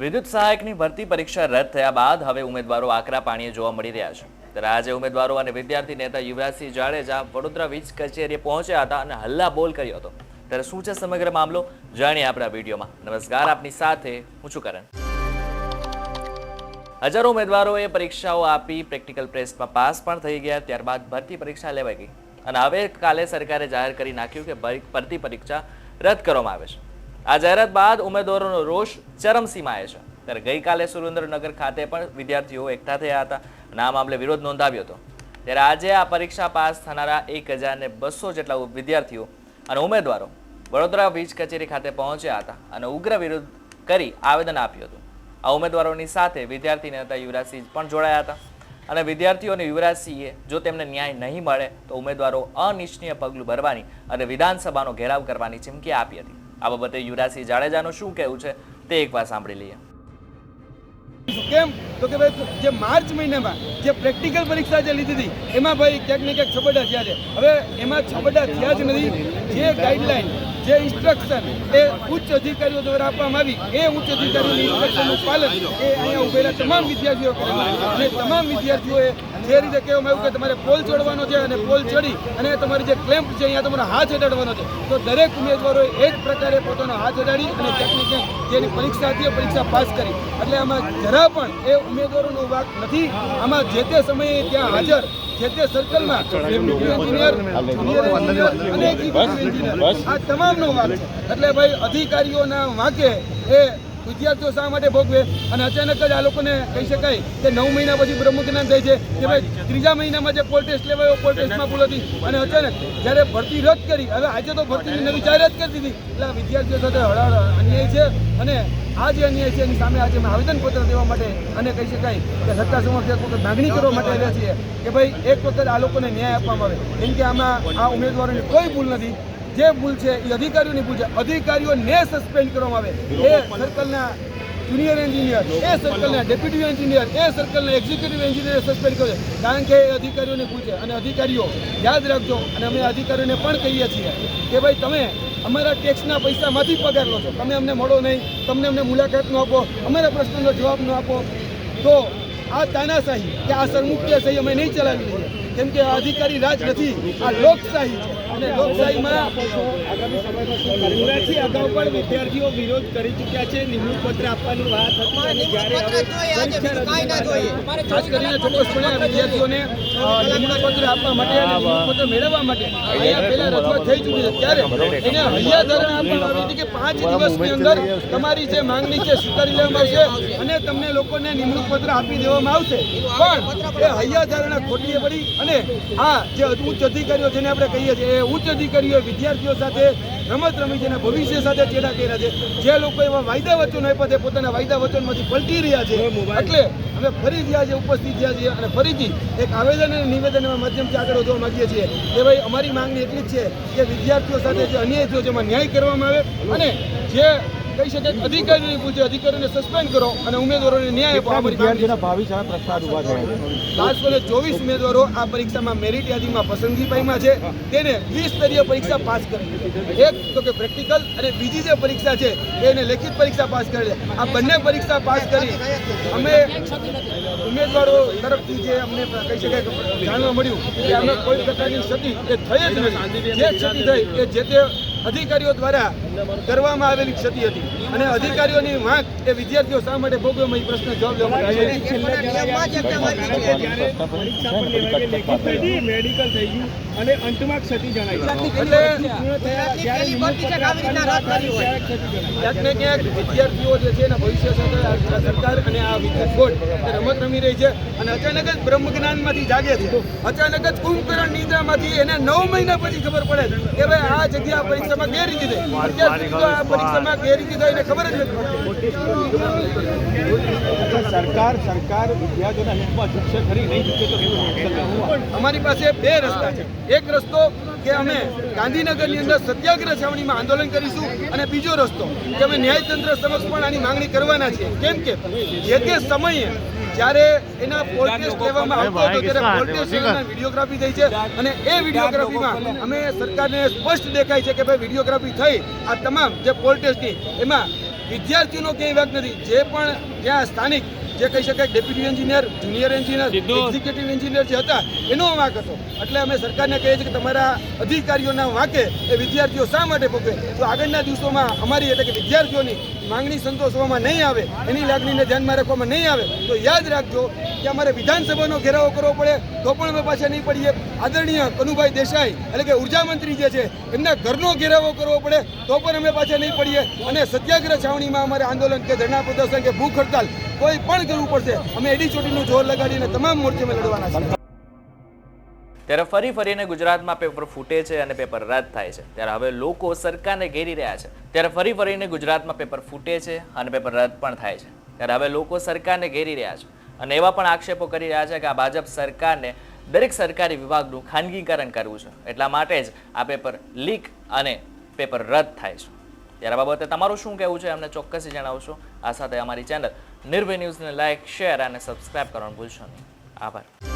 વિદ્યુત સહાયકની ભરતી પરીક્ષા રદ થયા બાદ હવે ઉમેદવારો આકરા પાણીએ જોવા મળી રહ્યા છે. ત્યારે આજે ઉમેદવારો અને વિદ્યાર્થી નેતા યુવરાજસિંહ જાડેજા વડોદરા વીજ કચેરીએ પહોંચ્યા હતા અને હલ્લા બોલ કર્યો હતો. ત્યારે શું છે સમગ્ર મામલો જાણીએ આપણા વિડીયોમાં. નમસ્કાર, આપની સાથે હું છું કરણ. હજારો ઉમેદવારોએ પરીક્ષાઓ આપી, પ્રેક્ટિકલ પ્રેસમાં પાસ પણ થઈ ગયા, ત્યારબાદ ભરતી પરીક્ષા લેવાઈ ગઈ. અને હવે કાલે સરકારે જાહેર કરી નાખ્યું કે ભરતી પરીક્ષા રદ કરવામાં આવે છે. આ જાહેરાત બાદ ઉમેદવારોનો રોષ ચરમસીમાએ છે. ત્યારે ગઈકાલે સુરેન્દ્રનગર ખાતે પણ વિદ્યાર્થીઓ એકઠા થયા હતા અને આ મામલે વિરોધ નોંધાવ્યો હતો. ત્યારે આજે આ પરીક્ષા પાસ થનારા એક હજારને બસો જેટલા વિદ્યાર્થીઓ અને ઉમેદવારો વડોદરા વીજ કચેરી ખાતે પહોંચ્યા હતા અને ઉગ્ર વિરોધ કરી આવેદન આપ્યું હતું. આ ઉમેદવારોની સાથે વિદ્યાર્થી નેતા યુવરાજસિંહ પણ જોડાયા હતા અને વિદ્યાર્થીઓને યુવરાજસિંહે જો તેમને ન્યાય નહીં મળે તો ઉમેદવારો અનિચ્છનીય પગલું ભરવાની અને વિધાનસભાનો ઘેરાવ કરવાની ચીમકી આપી હતી. આ બાબતે યુવરાજસિંહ જાડેજાનું શું કહેવું છે તે એકવાર સાંભળી લઈએ. કેમ? તો કે ભાઈ, જે માર્ચ મહિનામાં જે પ્રેક્ટિકલ પરીક્ષા જે લીધી હતી, એમાં ભાઈ ક્યાંક ને ક્યાંક છબડા થયા છે. હવે એમાં છબડા થયા જ નથી. જે ગાઈડલાઈન જે ઇન્સ્ટ્રક્શન એ ઉચ્ચ અધિકારીઓ દ્વારા આપવામાં આવી, એ ઉચ્ચ અધિકારીઓની ઇન્સ્ટ્રક્શનનું પાલન એ અહીંયા ઉભેલા તમામ વિદ્યાર્થીઓ કરેલું અને તમામ વિદ્યાર્થીઓએ જે રીતે કહેવામાં આવ્યું કે તમારે પોલ ચડવાનો છે અને પોલ ચડી અને તમારી જે ક્લેમ્પ છે અહીંયા તમારો હાથ અડાડવાનો છે, તો દરેક ઉમેદવારોએ એ જ પ્રકારે પોતાનો હાથ અડાડી અને ક્યાંક જેની પરીક્ષા હતી પરીક્ષા પાસ કરી. એટલે આમાં જરા પણ એ ઉમેદવારોનો વાક નથી. આમાં જે તે સમયે ત્યાં હાજર, જે તે સર્કલમાં અને આ તમામનો વાક છે. એટલે ભાઈ અધિકારીઓના વાંકે એ વિદ્યાર્થીઓ શા માટે ભોગવે? અને અચાનક જ આ લોકોને કહી શકાય કે નવ મહિના પછી બ્રહ્મજ્ઞાન થાય છે કે ભાઈ ત્રીજા મહિનામાં જે પોલ ટેસ્ટ લેવાયો પોલ ટેસ્ટમાં ભૂલ હતી. અને અચાનક જ્યારે ભરતી રદ કરી, હવે આજે તો ભરતીની નવી જાહેરાત કરી દીધી. એટલે વિદ્યાર્થીઓ સાથે હળહળ અન્યાય છે અને આ જે અન્યાય છે એની સામે આજે અમે આવેદનપત્ર દેવા માટે અને કહી શકાય કે સત્તા સમક્ષ એક વખત માગણી કરવા માટે આવ્યા છીએ કે ભાઈ એક વખત આ લોકોને ન્યાય આપવામાં આવે. કેમ કે આમાં આ ઉમેદવારોની કોઈ ભૂલ નથી. જે ભૂલ છે એ અધિકારીઓની ભૂલ છે. અધિકારીઓને સસ્પેન્ડ કરવામાં આવે. એ સર્કલના જુનિયર એન્જિનિયર એ સર્કલના ડેપ્યુટી એન્જિનિયર એ સર્કલના એક્ઝિક્યુટિવ એન્જિનિયર સસ્પેન્ડ કરે. કારણ કે એ અધિકારીઓની ભૂલ છે. અને અધિકારીઓ યાદ રાખજો અને અમે અધિકારીઓને પણ કહીએ છીએ કે ભાઈ તમે અમારા ટેક્સના પૈસામાંથી પગાર લો છો. તમે અમને મળો નહીં તમને અમને મુલાકાત ન આપો અમારા પ્રશ્નનો જવાબ ન આપો. તો આ તાનાશાહી કે આ સરમુખત્યાશાહી અમે નહીં ચલાવી લઈએ કેમ કે આ અધિકારી રાજ નથી આ લોકશાહી છે. અને લોકશાહીમાં યુવરાજસિંહ અગાઉ પણ વિદ્યાર્થીઓ વિરોધ કરી ચૂક્યા છે નિમણૂક પત્ર આપવાની વાત હતી જ્યારે હવે ખાસ કરીને ચોક્કસપણે વિદ્યાર્થીઓને નિમણૂક પત્ર આપવા માટે નિમણૂક પત્ર મેળવવા માટે. અહીંયા પહેલા રજૂઆત થઈ ચૂકી છે. ત્યારે એને હૈયા ધરણ આપવામાં આવી હતી કે પાંચ દિવસની અંદર તમારી જે માંગણી છે સ્વીકારી લેવામાં આવશે અને તમને લોકોને નિમણૂક પત્ર આપી દેવામાં આવશે. પણ એ હૈયા ધારણા ખોટી પડી અને આ જે ઉચ્ચ અધિકારીઓ જેને આપણે કહીએ છીએ એ ઉચ્ચ અધિકારીઓ વિદ્યાર્થીઓ સાથે રમત રમી છે અને ભવિષ્ય સાથે ચેડા કર્યા છે. જે લોકો એવા વાયદા વચન આપ્યા છે પોતાના વાયદા વચનમાંથી પલટી રહ્યા છે. એટલે અમે ફરીથી છે ઉપસ્થિત થયા છીએ અને ફરીથી એક આવેદન અને નિવેદનના માધ્યમથી આગળ વધવા માંગીએ છીએ કે ભાઈ અમારી માંગણી એટલી જ છે કે વિદ્યાર્થીઓ સાથે જે અન્યાય થયો છે એમાં ન્યાય કરવામાં આવે અને જે કહી શકાય કે અધિકારીઓની પૂછે અધિકારીઓને સસ્પેન્ડ કરો અને ઉમેદવારોને ન્યાય આપો. માંગણી ભાવિ સામે પ્રશ્ન ઊભા થયા બારસો ને ચોવીસ ઉમેદવારો આ પરીક્ષામાં મેરિટ યાદીમાં પસંદગી પામ્યા છે. તેને દ્વિસ્તરીય પરીક્ષા પાસ કરી એક તો કે પ્રેક્ટિકલ અને બીજી જે પરીક્ષા છે એને લેખિત પરીક્ષા પાસ કરી છે આ બંને પરીક્ષા પાસ કરી અમે ઉમેદવારો તરફથી જે અમને કહી શકાય કે જાણવા મળ્યું કે અમે કોઈ પ્રકારની ક્ષતિ એ થઈ જ નથી. જે ક્ષતિ થઈ એ જે તે અધિકારીઓ દ્વારા કરવામાં આવેલી ક્ષતિ હતી. અને અધિકારીઓની માંગ એ વિદ્યાર્થીઓ શા માટે ભોગવે પ્રશ્ન જવાબ લેવા મેડિકલ થઈ ગયું અને અંતમાં ક્ષતિ જણાઈ. એટલે પૂર્ણ થયા જ્યારે નિમણૂક પત્ર આપવાની વાત આવી ત્યારે ક્ષતિ જણાઈ. ક્યાંક ને ક્યાંક વિદ્યાર્થીઓ જે છે એના ભવિષ્ય સાથે સરકાર અને આ વિકાસ બોર્ડ રમત રમી રહી છે. અને અચાનક જ બ્રહ્મ જ્ઞાનમાંથી જાગે છે. અચાનક જ કુંભકરણ નિંદ્રામાંથી એને નવ મહિના પછી ખબર પડે કે ભાઈ આ જગ્યા પરીક્ષામાં ગેરરીતિ થઈ. પરીક્ષામાં ગેરરીતિ થઈ ખબર જ નથી સરકાર સરકાર વિદ્યાર્થીઓના હિતમાં ઝૂકશે ખરી નહીં ઝૂકે તો કેવું અમારી પાસે બે રસ્તા છે. એક રસ્તો કે અમે ગાંધીનગરની અંદર સત્યાગ્રહ છાવણીમાં આંદોલન કરીશું અને બીજો રસ્તો કે અમે ન્યાયતંત્ર સમક્ષ પણ આની માંગણી કરવાના છીએ. કેમ કે જે તે સમયે જ્યારે એના પોલ ટેસ્ટ લેવામાં આવતો હતો ત્યારે પોલ ટેસ્ટ વિડીયોગ્રાફી થઈ છે અને એ વિડીયોગ્રાફીમાં અમે સરકારને સ્પષ્ટ દેખાય છે કે ભાઈ વિડીયોગ્રાફી થઈ. આ તમામ જે પોલ ટેસ્ટની એમાં વિદ્યાર્થીઓનો ક્યાંય વાંક નથી. જે પણ જ્યાં સ્થાનિક જે કહી શકાય deputy engineer junior engineer executive engineer જે હતા એનો વાંક હતો. એટલે અમે સરકારને કહીએ છીએ કે તમારા અધિકારીઓના વાંકે એ વિદ્યાર્થીઓ શા માટે ભોગવે? તો આગળના દિવસોમાં અમારી એટલે કે વિદ્યાર્થીઓની માંગણી સંતોષવામાં નહીં આવે, એની લાગણીને ધ્યાનમાં રાખવામાં નહીં આવે, તો યાદ રાખજો કે અમારે વિધાનસભાનો ઘેરાવો કરવો પડે, તો પણ અમે પાછા નહીં પડીએ. આદરણીય કનુભાઈ દેસાઈ, એટલે કે ઊર્જા મંત્રી જે છે, એમના ઘરનો ઘેરાવો કરવો પડે, તો પણ અમે પાછા નહીં પડીએ. અને સત્યાગ્રહ છાવણીમાં અમારે આંદોલન કે ધરણા પ્રદર્શન કે ભૂખ હડતાલ કોઈ પણ કરવું પડશે, અમે એડી ચોટીનું જોર લગાડીને તમામ મોરચે લડવાના છીએ. ત્યારે ફરી ફરીને ગુજરાતમાં પેપર ફૂટે છે અને પેપર રદ થાય છે. ત્યારે હવે લોકો સરકારને ઘેરી રહ્યા છે. ત્યારે ફરી ફરીને ગુજરાતમાં પેપર ફૂટે છે અને પેપર રદ પણ થાય છે. ત્યારે હવે લોકો સરકારને ઘેરી રહ્યા છે. અને એવા પણ આક્ષેપો કરી રહ્યા છે કે આ ભાજપ સરકારને દરેક સરકારી વિભાગનું ખાનગીકરણ કરવું છે. એટલા માટે જ આ પેપર લીક અને પેપર રદ થાય છે. ત્યારે બાબતે તમારું શું કહેવું છે અમને ચોક્કસથી જણાવશો. આ સાથે અમારી ચેનલ નિર્ભય ન્યૂઝને લાઇક શેર અને સબસ્ક્રાઇબ કરવાનું ભૂલશો નહીં. આભાર.